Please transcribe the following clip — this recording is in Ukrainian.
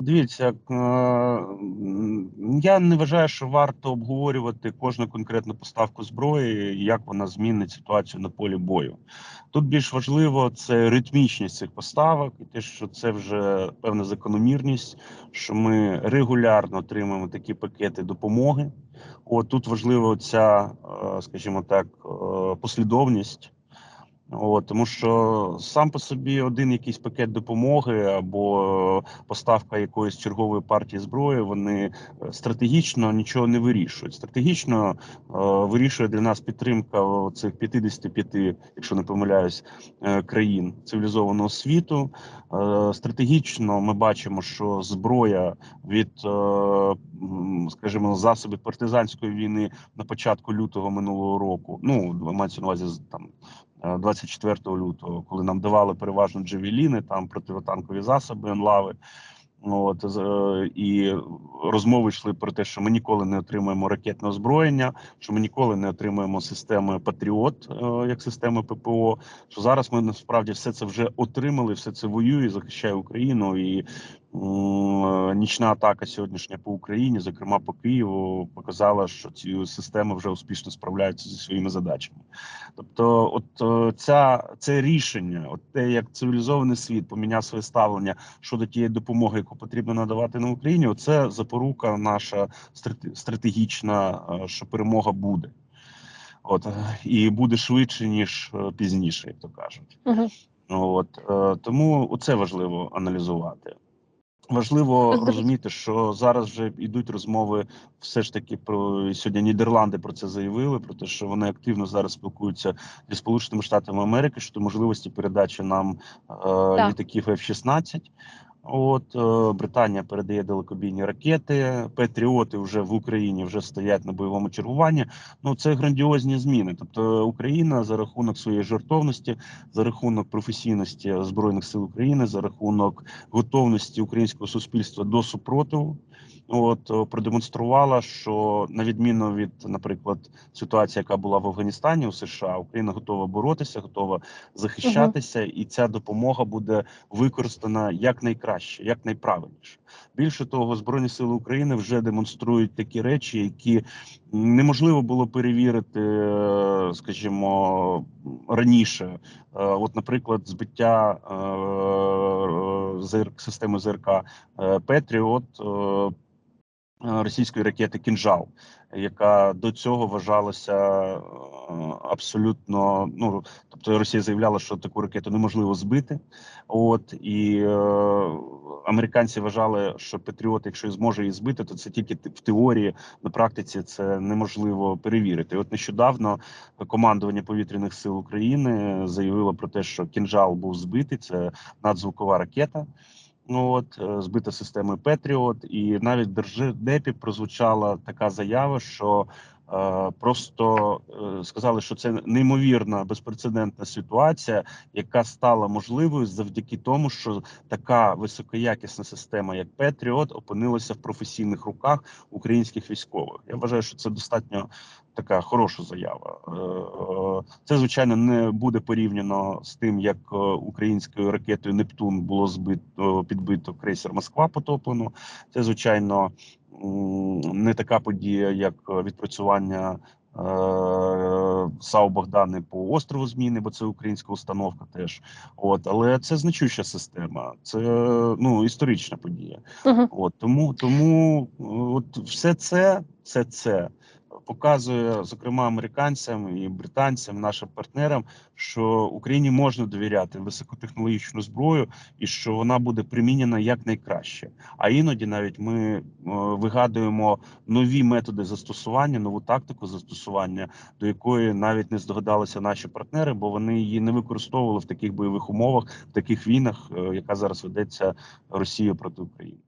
Дивіться, е, я не вважаю, що варто обговорювати кожну конкретну поставку зброї, як вона змінить ситуацію на полі бою. Тут більш важливо це ритмічність цих поставок, і те, що це вже певна закономірність, що ми регулярно отримуємо такі пакети допомоги. От тут важливо ця, е, скажімо так, е, послідовність. От, тому що сам по собі один якийсь пакет допомоги або поставка якоїсь чергової партії зброї, вони е, стратегічно нічого не вирішують. Стратегічно е, вирішує для нас підтримка цих 55, якщо не помиляюсь, е, країн цивілізованого світу. Е, стратегічно ми бачимо, що зброя від, е, скажімо, засобів партизанської війни на початку лютого минулого року. Ну мається на увазі там. Е, 24 лютого, коли нам давали переважно джевеліни, там противотанкові засоби, енлави. От е, і розмови йшли про те, що ми ніколи не отримаємо ракетне озброєння, що ми ніколи не отримаємо системи Патріот е, як системи ППО. Що зараз ми насправді все це вже отримали, все це воює, захищає Україну і. Е, Нічна атака сьогоднішня по Україні, зокрема по Києву, показала, що ці системи вже успішно справляються зі своїми задачами. Тобто, от е, ця це рішення, от те, як цивілізований світ поміняв своє ставлення щодо тієї допомоги, яку потрібно надавати на Україні, це запорука наша стратегічна, е, що перемога буде. От і буде швидше ніж пізніше, як то кажуть. Мгм. От тому це важливо аналізувати. Важливо розуміти, що зараз вже йдуть розмови, все ж таки про сьогодні. Нідерланди про це заявили. Про те, що вони активно зараз спілкуються зі Сполученими Штатами Америки щодо можливості передачі нам е, літаків F-16. От е, Британія передає далекобійні ракети. Патріоти вже в Україні вже стоять на бойовому чергуванні. Ну це грандіозні зміни. Тобто Україна за рахунок своєї жертовності, за рахунок професійності збройних сил України, за рахунок готовності українського суспільства до супротиву. От е, продемонструвала, що на відміну від, наприклад, ситуації, яка була в Афганістані у США, Україна готова боротися, готова захищатися, і ця допомога буде використана якнайкраще, якнайправильніше. Більше того, збройні сили України вже демонструють такі речі, які неможливо було перевірити, е, скажімо, раніше. Е, От, наприклад, збиття системи ЗРК Петріот. Е, Російської ракети Кінжал, яка до цього вважалася е, абсолютно ну тобто Росія заявляла, що таку ракету неможливо збити. От і е, американці вважали, що Патріот, якщо зможе її збити, то це тільки в теорії, на практиці це неможливо перевірити. От нещодавно командування повітряних сил України заявило про те, що кінжал був збитий. Це надзвукова ракета. Ну от е, збита системи Петріот, і навіть Держдепі прозвучала така заява, що просто е, сказали, що це неймовірна безпрецедентна ситуація, яка стала можливою завдяки тому, що така високоякісна система, як Петріот, опинилася в професійних руках українських військових. Я вважаю, що це достатньо така хороша заява. Е, е, Це звичайно не буде порівняно з тим, як е, українською ракетою Нептун було збито підбито крейсер Москва потоплено. Це звичайно не така подія, як е, відпрацювання. е, САУ Богдани по острову Зміни, бо це українська установка теж. От, але це значуща система, це ну історична подія. Угу. От тому, тому е, от все це, все це показує, зокрема, американцям і британцям, нашим партнерам, що Україні можна довіряти високотехнологічну зброю і що вона буде примінена якнайкраще. А іноді навіть ми е, вигадуємо нові методи застосування, нову тактику застосування, до якої навіть не здогадалися наші партнери, бо вони її не використовували в таких бойових умовах, в таких війнах, е, яка зараз ведеться Росією проти України.